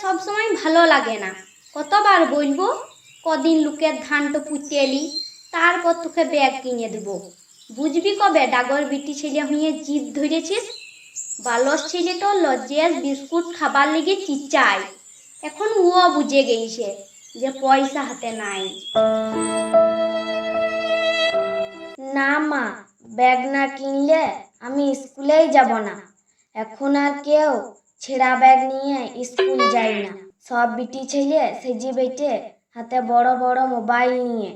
সব সময় ভালো লাগে না। কতবার বলব, কদিন লোকের ধানটা পুঁতে এলি, তারপর তোকে ব্যাগ কিনে দেবো। বুঝবি কবে ডাগর বিটি ছেলে হয়ে জিদ ধরেছিস? বালস ছেলে তো লজ্জেস বিস্কুট খাবার লেগে চিচায়। এখন ও বুঝে গেছে যে পয়সা হাতে নাই। না মা, ব্যাগ না কিনলে আমি স্কুলেই যাব না। এখন আর কেউ ছেঁড়া ব্যাগ নিয়ে স্কুল যাই না। সব বিটি ছেলে সেজি বেটে হাতে বড় বড় মোবাইল নিয়ে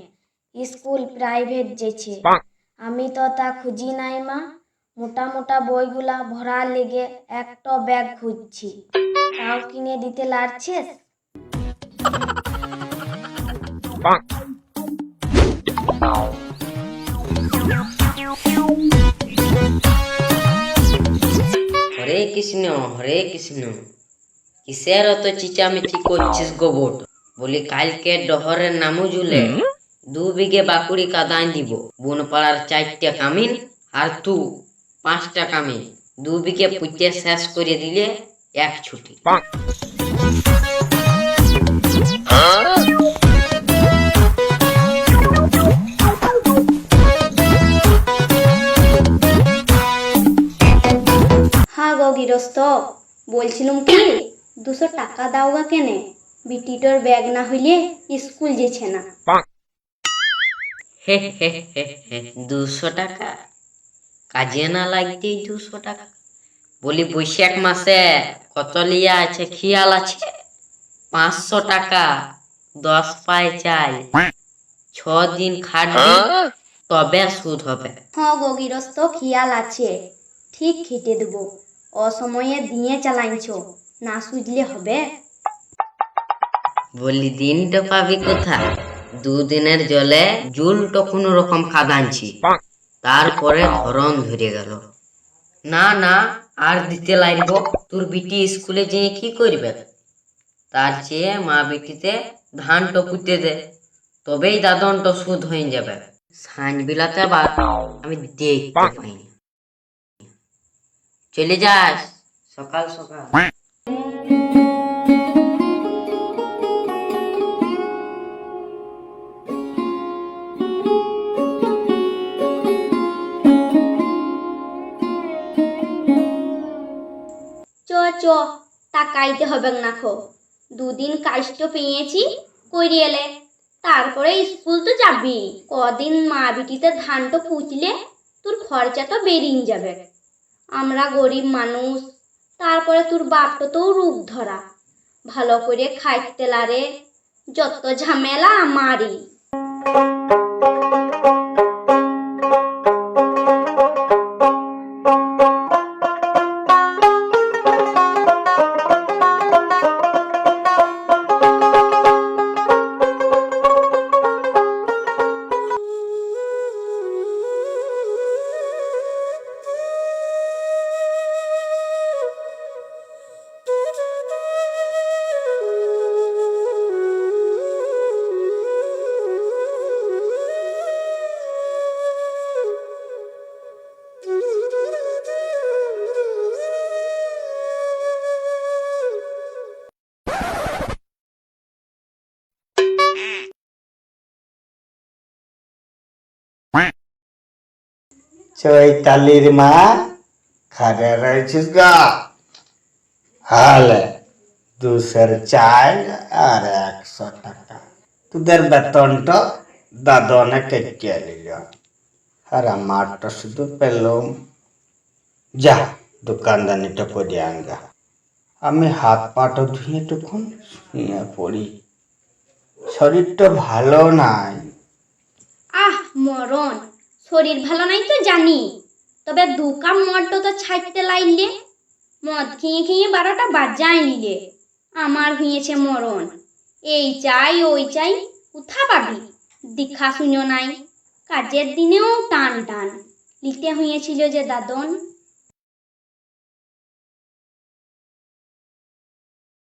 স্কুল প্রাইভেট যেছে। আমি তো তা খুঁজি নাই মা। মোটা মোটা বইগুলা ভরার লেগে একটা ব্যাগ খুঁজছি। তাও কিনে দিতে লাগছিস হরে কৃষ্ণ হরে কৃষ্ণ। কিসের অত চিচামিচি করছিস গোবট বলি কালকে ডহরের নামও জুলে দু বিঘে বাকুড়ি কাদান দিব। বনপাড়ার চারটা কামিন আর তু পাঁচটা কামিন। দু বিঘে পুঁতে শেষ করে দিলে এক ছুটি। গৃহস্থ বলছিলাম কি দুশো টাকা দাও গা কেনে? বিটিটোর ব্যাগ না হইলে স্কুল যেছে না। দুশো টাকা? কাজে না লাগতেই দুশো টাকা। বলি বৈশাখ মাসে কত লিয়া আছে খেয়াল আছে? পাঁচশো টাকা দশ পায় চাই। ছ দিন খাটবি তবে সুদ হবে। হ্যাঁ গো গৃহস্থ খেয়াল আছে। ঠিক খেটে দেবো। অসময়ে দিয়ে চালাইছ। না সুঝলে হবে? বলি দিনটা পাবি কোথায়? দুদিনের জলে জুলটো কোনো রকম কাদানছি তারপরে ধরন ধরে গেল। না না, আর দিতে লাগব। তোর বিটি স্কুলে যেয়ে কি করবে? তার চেয়ে মা বিটিতে ধানটো পুঁতে দে। তবেই দাদনটো সুদ হয়ে যাবে। সাঁঝ বিলাতে বা আমি দেখতে পাই না। চলে যাস। সকাল সকাল। চ চ টাকাইতে হবে না খো। দুদিন কাষ্ট পেয়েছি করি এলে। তারপরে স্কুল তো যাবি। কদিন মা বিটিতে ধানটা পুচলে তোর খরচা তো বেরিয়ে যাবে। আমরা গরিব মানুষ। তারপরে তোর বাপটা তো রূপ ধরা। ভালো করে খাইতে লারে, যত ঝামেলা আমারই। চৈতালির মা খারে রয়েছিস গা। হালে দুশের চাল আর একশো টাকা। তোদের বেতনটা দাদনে কেটে নিল। আর আমারটা শুধু পেলাম। যা, দোকানদানিটা পড়ে আনগা। আমি হাত পাটা ধুয়ে তখন শুয়ে পড়ি। শরীরটা ভালো নাই। আহ, মরণ। শরীর ভালো নাই তো জানি। তবে দু কাপ মদটা তো ছাইতে লাইলে। মদ খেয়ে খেয়ে বারোটা বাজাই নিলে। আমার হয়েছে মরণ। এই চাই, ওই চাই কোথা পাবি। দীক্ষা শুনো নাই। কাজের দিনেও টান টান। লিতে হয়েছিল যে দাদন।